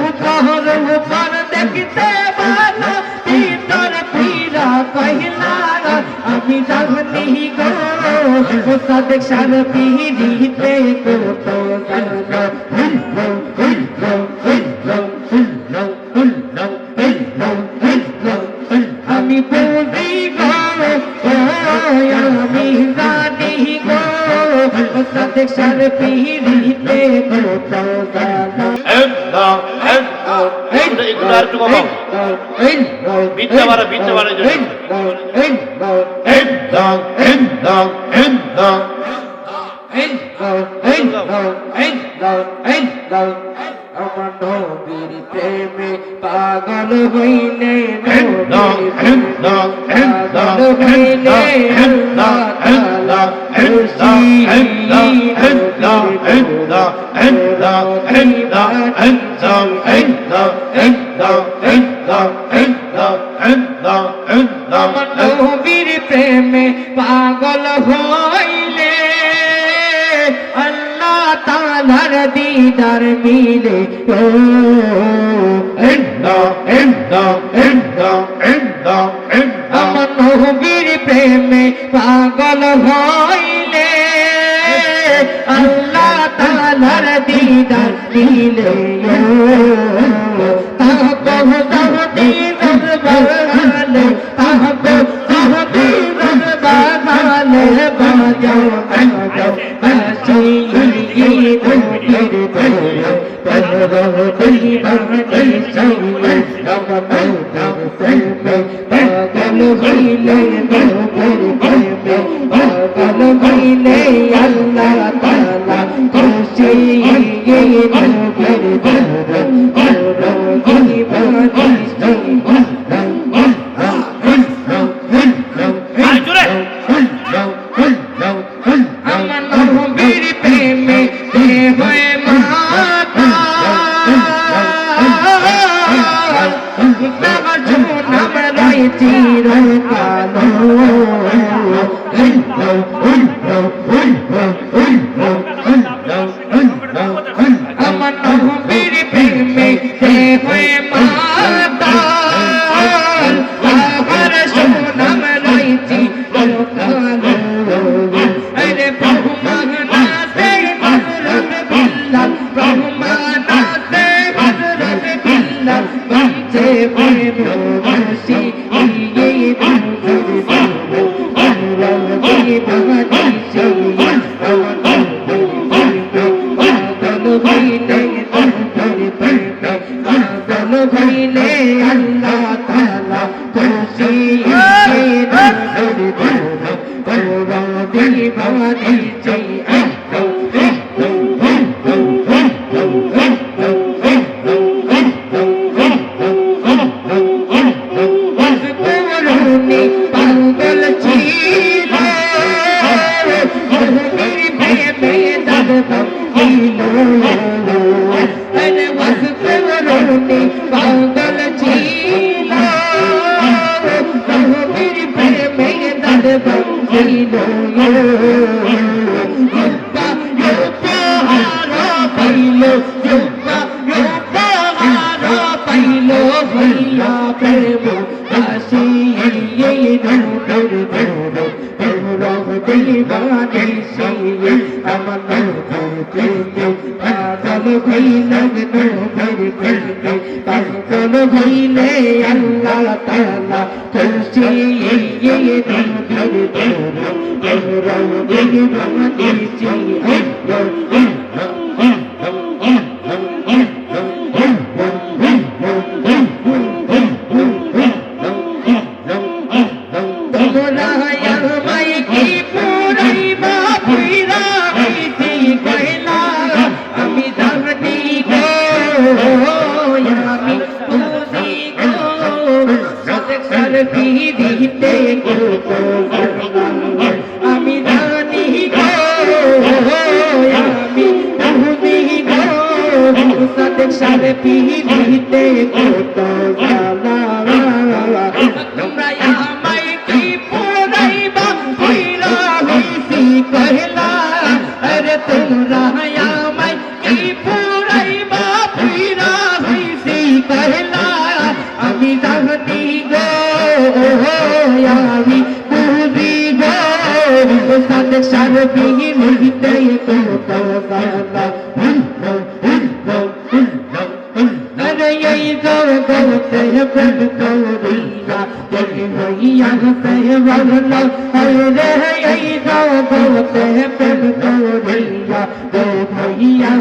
উপর উপর দেখিতে ভালো ভিতর ফিরা কহিলা আমি জানি গো সদ সার পিড়িতে কত আমি বুঝি সার পিড়িতে কত আরেকটু কমাও বিটটা বাড়া বিটটা বাড়া পাগল হইলে পাগল হইলে Oh, में করিলে তন ভৈলে তন ভৈলে আল্লাহ তালা তুলসী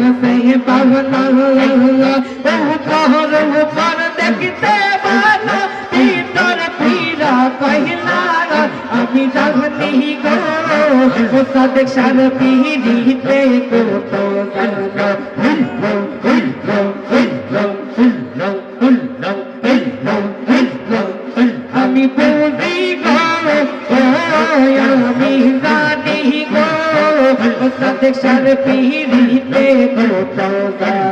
नहीं पावना ओह तोहर ऊपर देखते बाना पीतर पीरा कहला আমি জানি গো সাদেক Thank you.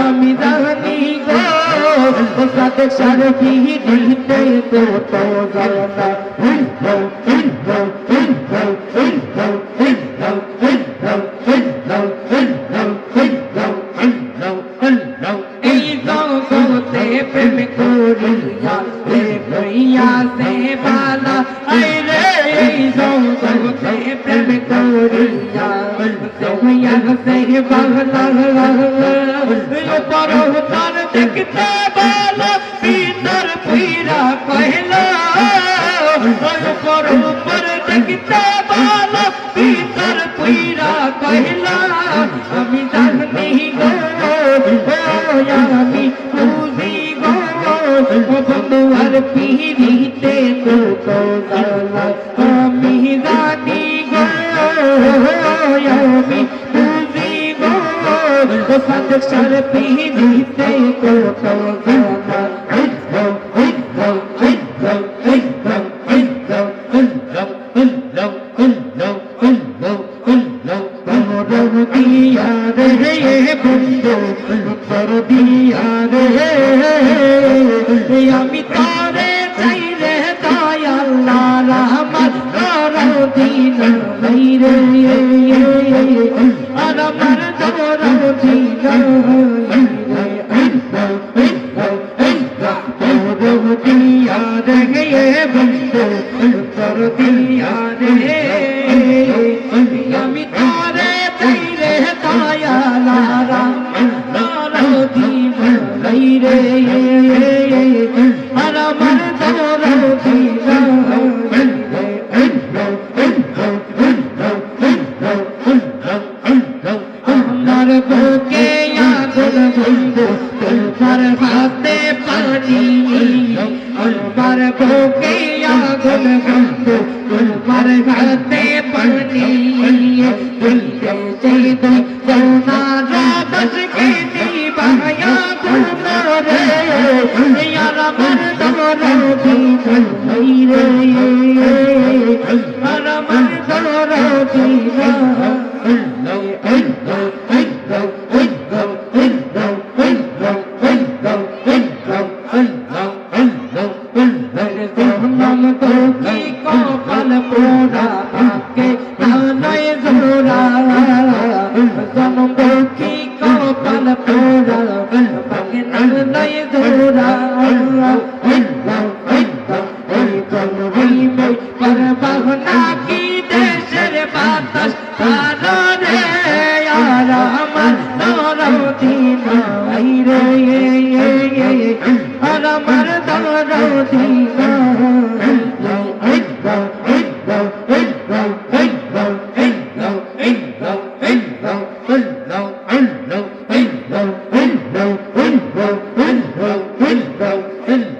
আমি জানি গো সাথে সারফি দিতে কত গানা प्रेम कोरिया से बाला ये मगना यो परो तर दिखते बाला पीतर पीरा कहला यो परो पर दिखते बाला पीतर पीरा कहला अमी जान नहीं गो ओ यामी तूजी गो ओ बंदुवर पीरी ते को को दाला अमी जानी गो ओ यामी वो बंद सारे पी जीते को तो दिया रे बंदो पर दिया रे अमिता আল্লাহ Hillbell, Hillbell.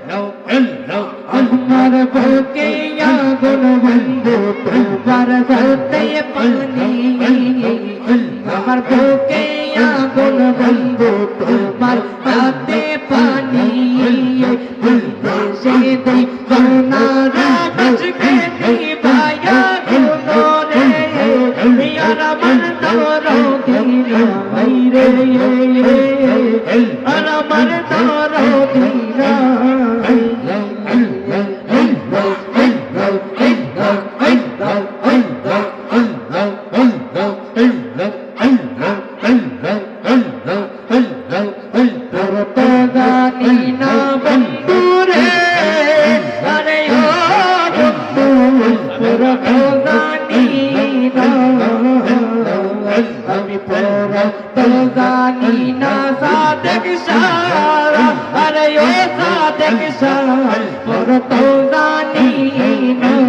সারা পড়া তো জানি না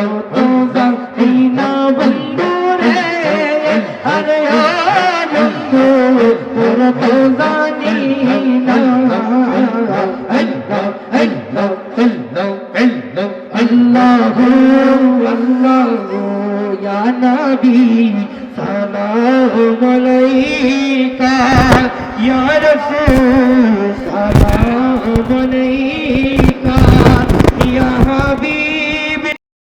আল্লাহু